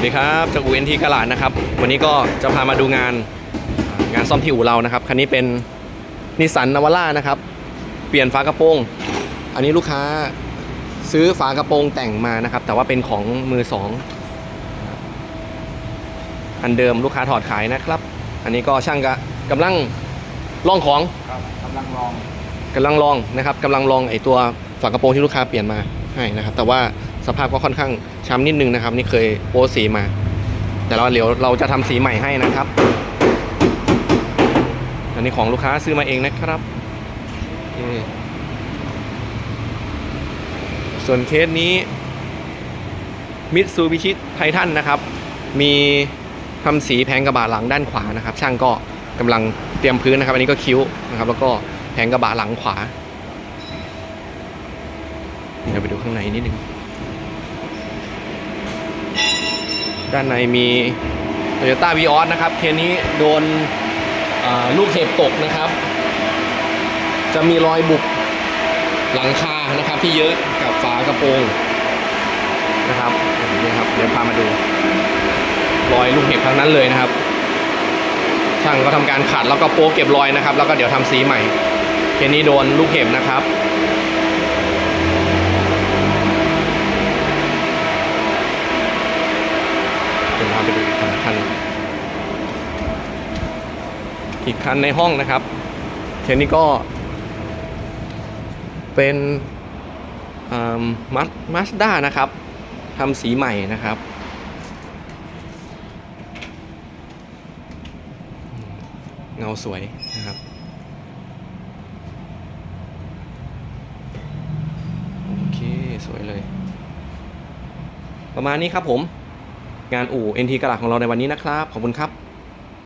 วัสดีครับจากอูเอ็นทีกลาดนะครับ วันนี้ก็จะพามาดูงานอ่างานซ่อมที่อู่เรานะครับ คันนี้เป็นนิสสันนาวาร่านะครับ เปลี่ยนฝากระโปรง อันนี้ลูกค้าซื้อฝากระโปรงแต่งมานะครับ แต่ว่าเป็นของมือสองอันเดิมลูกค้าถอดขายนะครับ อันนี้ก็ช่างกะกำลังลองของครับกำลังลองกำลังลองนะครับกำลังลองไอตัวฝากระโปรงที่ลูกค้าเปลี่ยนมาให้นะครับ แต่ว่า สภาพก็ค่อนข้างช้ำนิดนึงนะครับ นี่เคยโปรสีมา แต่เราเดี๋ยวเราจะทำสีใหม่ให้นะครับ อันนี้ของลูกค้าซื้อมาเองนะครับส่วนเคสนี้มิตซูบิชิไททันนะครับ มีทำสีแผงกระบะหลังด้านขวานะครับ ช่างก็กำลังเตรียมพื้นนะครับ อันนี้ก็คิ้วนะครับ แล้วก็แผงกระบะหลังขวาเดี๋ยวไปดูข้างในนิดนึง ด้านในมี Toyota v ีออสนะครับ เคนี้โดนลูกเห็บตกนะครับ จะมีรอยบุบหลังคานะครับที่เยอะกับฝากระโปรงนะครับนี่ครับเดี๋ยวพามาดู รอยลูกเห็บทั้งนั้นเลยนะครับ ช่างก็ทำการขัดแล้วก็โป๊กเก็บรอยนะครับ แล้วก็เดี๋ยวทำสีใหม่ เคนี้โดนลูกเห็บนะครับาไปดูอีกคัน อีกคันในห้องนะครับเคสนี้ก็ เป็นมัสมาสด้านะครับทำสีใหม่นะครับ เงาสวยนะครับ โอเค สวยเลย ประมาณนี้ครับผม งานอู่ NT กระดาษของเราในวันนี้นะครับ ขอบคุณครับ